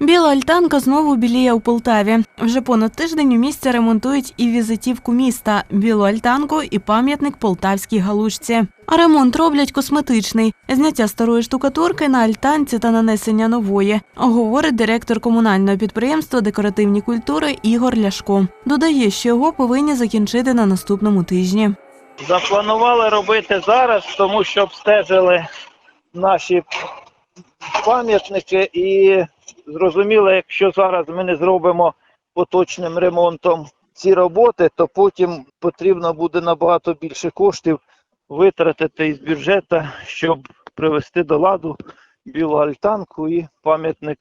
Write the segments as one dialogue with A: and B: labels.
A: Біла альтанка знову біліє у Полтаві. Вже понад тиждень у місті ремонтують і візитівку міста, білу альтанку і пам'ятник полтавській галушці. А ремонт роблять косметичний зняття старої штукатурки на альтанці та нанесення нової, говорить директор комунального підприємства декоративні культури Ігор Ляшко. Додає, що його повинні закінчити на наступному тижні.
B: Запланували робити зараз, тому що обстежили наші пам'ятники і зрозуміло, якщо зараз ми не зробимо поточним ремонтом ці роботи, то потім потрібно буде набагато більше коштів витратити із бюджету, щоб привести до ладу білу альтанку і пам'ятник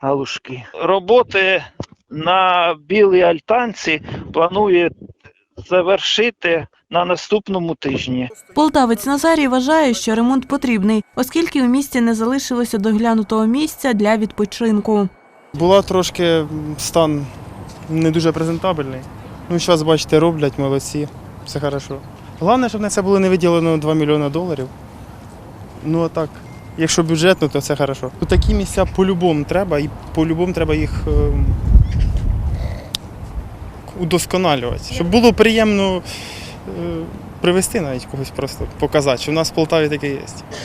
B: галушки. Роботи на білій альтанці планує завершити на наступному тижні.
A: Полтавець Назарій вважає, що ремонт потрібний, оскільки у місті не залишилося доглянутого місця для відпочинку.
C: Була трошки стан не дуже презентабельний. Ну, зараз, бачите, роблять, молодці, все хорошо. Головне, щоб на це було не виділено 2 мільйони доларів. Ну а так, якщо бюджетно, то все хорошо. Ну, Такі місця по-любому треба, і по-любому треба їх ем, удосконалювати. Щоб було приємно привезти навіть когось просто, показати, що в нас в Полтаві таке є.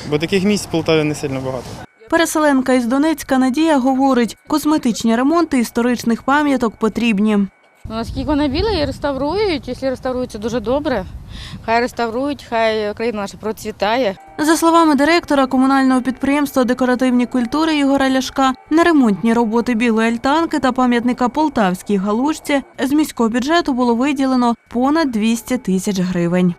C: Бо таких місць в Полтаві не сильно багато.
A: Переселенка із Донецька Надія говорить, косметичні ремонти історичних пам'яток потрібні.
D: Ну, Наскільки вона біла, її реставрують. Якщо реставрують, це дуже добре. Хай реставрують, хай країна наша процвітає.
A: За словами директора комунального підприємства декоративні культури Ігора Ляшка, на ремонтні роботи білої альтанки та пам'ятника Полтавській галушці з міського бюджету було виділено понад 200 тисяч гривень.